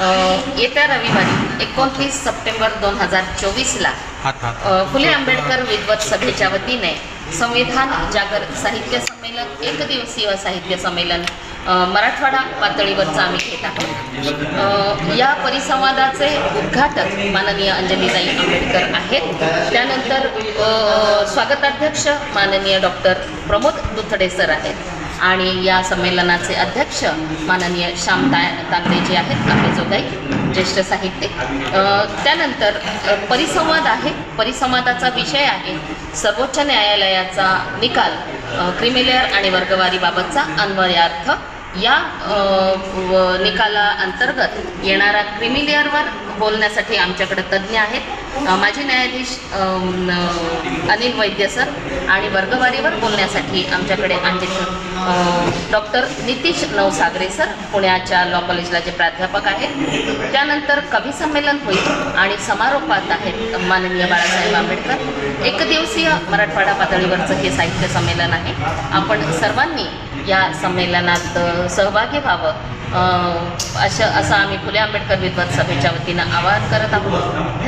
येत्या रविवारी एकोणतीस सप्टेंबर दोन हजार चोवीसला फुले आंबेडकर विद्वत सभेच्या वतीने संविधान जागर साहित्य संमेलन एक दिवसीय साहित्य संमेलन मराठवाडा पातळीवरचं आम्ही घेत आहोत. या परिसंवादाचे उद्घाटक माननीय अंजलीताई आंबेडकर आहेत. त्यानंतर स्वागताध्यक्ष माननीय डॉक्टर प्रमोद दुथडे सर आहेत. आणि या संमेलनाचे अध्यक्ष माननीय श्याम ता तांबे जे आहेत आपले जोगाई ज्येष्ठ साहित्यिक. त्यानंतर परिसंवाद आहे. परिसंवादाचा विषय आहे सर्वोच्च न्यायालयाचा निकाल क्रिमिलेअर आणि वर्गवारीबाबतचा अन्वयार्थ या निकाला अंतर्गत येणारा क्रिमिलेअरवर बोलण्यासाठी आमच्याकडे तज्ज्ञ आहेत. माजी न्यायाधीश अनिल वैद्य सर आणि वर्गवारीवर बोलण्यासाठी आमच्याकडे आमचे डॉक्टर नितीश नवसागरे सर पुण्याच्या लॉ कॉलेजला जे प्राध्यापक आहेत. त्यानंतर कवी संमेलन होईल आणि समारोपात आहेत माननीय बाळासाहेब आंबेडकर. एक दिवसीय मराठवाडा पातळीवरचं हे साहित्य संमेलन आहे. आपण सर्वांनी या संमेलनात सहभागी व्हावं. असं असं आम्ही फुले आंबेडकर विद्वत सभेच्या वतीनं आवाहन करत आहोत.